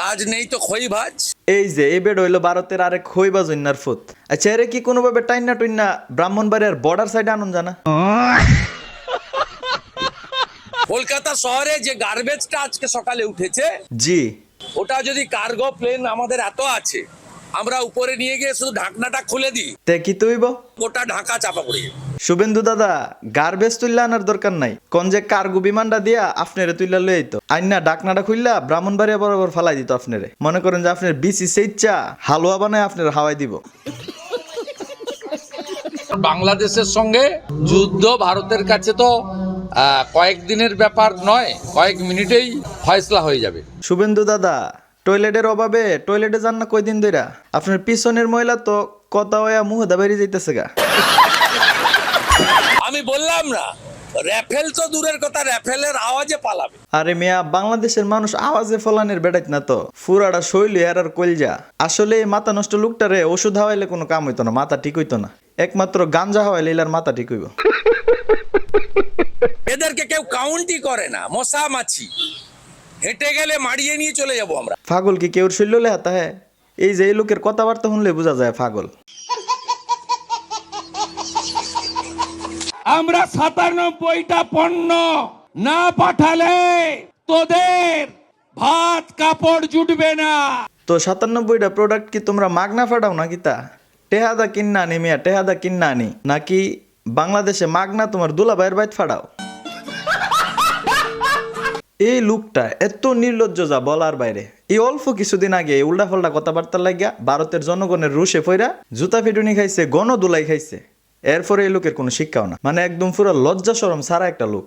কাজ নেই তো খই ভাজ। এই যে এই বেড হইল ভারতের আরেক হইবা জন্যার ফুত। আচ্ছা এরে কি কোনোভাবে টাইনা টুইনা ব্রাহ্মণবাড়িয়ার বর্ডার সাইডে আনুন জানা? কলকাতা শহরে যে গার্বেজটা আজকে সকালে উঠেছে জি। ওটা যদি কার্গো প্লেন আমাদের এত আছে আমরা উপরে নিয়ে গিয়ে শুধু ঢাকনাটা খুলে দিই। তে কি তুইব? ওটা ঢাকা চাপা পড়ে যাবে। শুভেন্দু দাদা গার্বেজ তুললে আনার দরকার নাই। কোন যে কার্গো বিমানটা দিয়া আপনারে তুইলা লই তো আইনা ডাকনাটা খুললা ব্রাহ্মণবাড়িয়া বরাবর ফালাই দিত আপনারে। মনে করেন যে আপনার বিসি সেইচ্ছা হালুয়া বানায় আপনার হাওয়াই দিব। বাংলাদেশের সঙ্গে যুদ্ধ ভারতের কাছে তো কয়েকদিনের ব্যাপার নয় কয়েক মিনিটেই ফয়সলা হয়ে যাবে। শুভেন্দু দাদা টয়লেটের অভাবে টয়লেটে যান না কয়দিন ধইরা? আপনার পিছনের মহিলা তো কথা হইয়া মুহে দা বেরিয়ে যাইতেছে গা। আমি বললাম না র্যাফেল তো দূরের কথা র্যাফেলের আওয়াজে পালাবে। আরে মিয়া বাংলাদেশের মানুষ আওয়াজে ফলানের বেড়াইত না তো। ফুরাটা শৈলী আর আর কইলজা আসলে এই মাথা নষ্ট লোকটারে ওষুধ হাওয়াইলে কোনো কাম হইতো না মাথা ঠিক হইতো না। একমাত্র গাঞ্জা হাওয়াইলে ইলার মাথা ঠিক হইব। এদেরকে কেউ কাউন্টই করে না মশা মাছি হেঁটে গেলে মারিয়ে নিয়ে চলে যাব আমরা। পাগল কি কেউর শৈল্য লেহাতা হ্যাঁ এই যে এই লোকের কথাবার্তা শুনলে বোঝা যায় পাগল আমরা সাতানব্বইটা পণ্য না পাঠালে তোদের ভাত, কাপড় জুটবে না। তো সাতানব্বইটা প্রোডাক্ট কি তোমরা মাগনা ফাটাও না কিতা টেহাদা কিন্না আনি মিয়া, টেহাদা কিন্না আনি নাকি বাংলাদেশে মাগনা তোমার দুলা দুলাভাইয়ের বাইত ফাটাও? এই লোকটা এত নির্লজ্জ যা বলার বাইরে। এই অল্প কিছুদিন আগে উল্টা ফাল্টা কথাবার্তা লাগিয়া ভারতের জনগণের রুশে ফইরা জুতা ফিটুনি খাইছে গণ দুলাই খাইছে। এরপরে এই লোকের কোনো শিক্ষাও না। মানে একদম পুরো লজ্জা সরম সারা একটা লোক।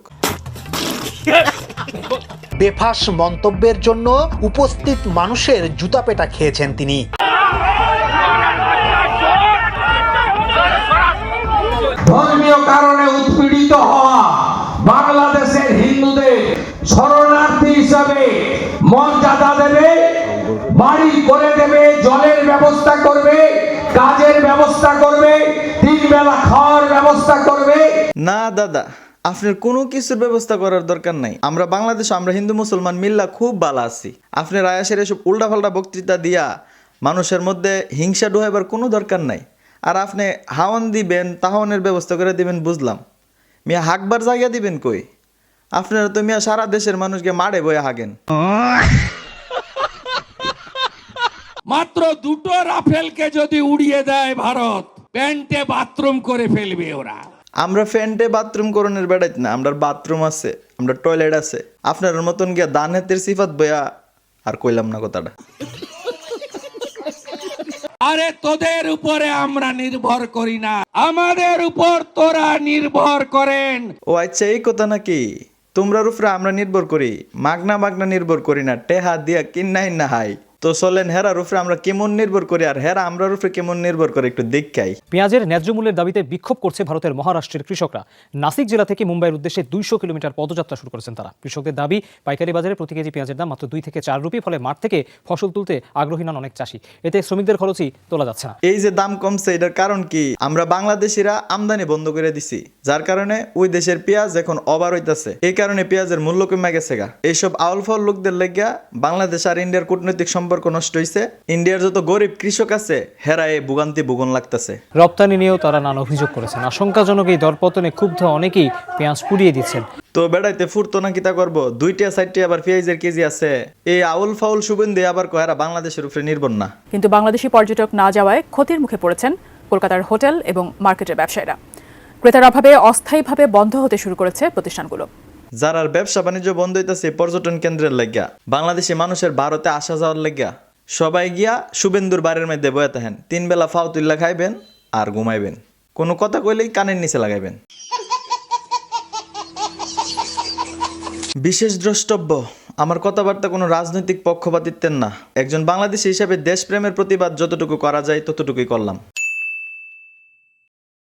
বেফাস মন্তব্যের জন্য উপস্থিত মানুষের জুতা পেটা খেয়েছেন তিনি। ধর্মীয় কারণে উৎপীড়িত হওয়া বাংলাদেশের হিন্দুদের শরণার্থী হিসাবে মর্যাদা দেবে বাড়ি করে দেবে জলের ব্যবস্থা করবে কাজের ব্যবস্থা করবে বেলা খাওয়ার ব্যবস্থা করবে? না দাদা আপনার কোনো কিছুর ব্যবস্থা করার দরকার নাই। আমরা বাংলাদেশ আমরা হিন্দু মুসলমান মিল্লা খুব ভালো আছি। আপনার আয়াসের এসব উল্টাপাল্টা বক্তৃতা দিয়া মানুষের মধ্যে হিংসা ডুহাইবার কোনো দরকার নাই। আর আপনি হাওয়ান দিবেন তাহনের ব্যবস্থা করে দিবেন বুঝলাম। মিয়া হাকবার জায়গা দিবেন কই? আপনারা তো মিয়া সারা দেশের মানুষকে মারে বয়ে হাগেন। মাত্র দুটো রাফেলকে যদি উড়িয়ে দেয় ভারত। প্যান্টে বাথরুম করে ফেলবে ওরা। আমরা ফ্যান্টে বাথরুম করণের বেড়াইত না আমরা বাথরুম আছে আমরা টয়লেট আছে। আপনার মতন গিয়া দান হাতের সিফাত বয়া আর কইলাম না কথাটা। আরে তোদের উপরে আমরা নির্ভর করি না আমাদের উপর তোরা নির্ভর করেন। ও আচ্ছা এই কথা নাকি? তোমরার উপরে আমরা নির্ভর করি মাগনা মাগনা নির্ভর করি না টেহা দিয়া কিন্নাই না হাই তো চলেন হেরার উপরে আমরা কেমন নির্ভর করি আর হেরা আমরার উপরে কেমন নির্ভর করে একটু দেখাই। পেঁয়াজের ন্যায্য মূল্যের দাবিতে বিক্ষোভ করছে ভারতের মহারাষ্ট্রের কৃষকরা। নাসিক জেলা থেকে মুম্বাইয়ের উদ্দেশ্যে দুইশো কিলোমিটার পদযাত্রা শুরু করেছেন তারা। কৃষকদের দাবি পাইকারি বাজারে প্রতি কেজি পেঁয়াজের দাম মাত্র দুই থেকে চার রুপি ফলে মাঠ থেকে ফসল তুলতে আগ্রহী নন অনেক চাষি। এতে শ্রমিকদের খরচই তোলা যাচ্ছে না। এই যে দাম কমছে এটার কারণ কি? আমরা বাংলাদেশিরা আমদানি বন্ধ করে দিছি যার কারণে ওই দেশের পেঁয়াজ এখন অবার হইতাছে। এই কারণে পেঁয়াজের মূল্য কমে গেছে গা। এইসব আউল ফল লোকদের লেগা বাংলাদেশ আর ইন্ডিয়ার কূটনৈতিক সম্পর্ক নষ্ট হইছে। ইন্ডিয়ার যত গরিব কৃষক আছে হেরা এই ভুগান্তি ভুগন লাগতেছে। রপ্তানি নিয়েও তারা নানা অভিযোগ করেছেন। আশঙ্কাজনক এই দরপতনে ক্ষুব্ধ অনেকেই পেঁয়াজ পুড়িয়ে দিচ্ছেন। তো বেড়াইতে ফুরতো না কিতা করব? দুইটা সাইডটি আবার পেঁয়াজের কেজি আছে। এই আউল ফাউল সুগন্ধি আবার কয়ারা বাংলাদেশের উপরে নির্ভর না। কিন্তু বাংলাদেশি পর্যটক না যাওয়ায় ক্ষতির মুখে পড়েছেন কলকাতার হোটেল এবং মার্কেটের ব্যবসায়ীরা। ক্রেতার অভাবে অস্থায়ীভাবে বন্ধ হতে শুরু করেছে প্রতিষ্ঠানগুলো। যারার ব্যবসা বাণিজ্য বন্ধ হইতাছে পর্যটন কেন্দ্রের লাগিয়া। বাংলাদেশি মানুষের ভারতে আসা যাওয়ার লাগিয়া। সবাই গিয়া শুভেন্দুর বাড়ির মধ্যে বয়ে থাকেন। তিন বেলা ফাও তুল্লা খাইবেন আর ঘুমাইবেন। কোনো কথা কইলেই কানের নিচে লাগাইবেন। বিশেষ দ্রষ্টব্য, আমার কথাবার্তা কোনো রাজনৈতিক পক্ষপাতিত্বের না। একজন বাংলাদেশি হিসাবে দেশপ্রেমের প্রতিবাদ যতটুকু করা যায় ততটুকুই করলাম।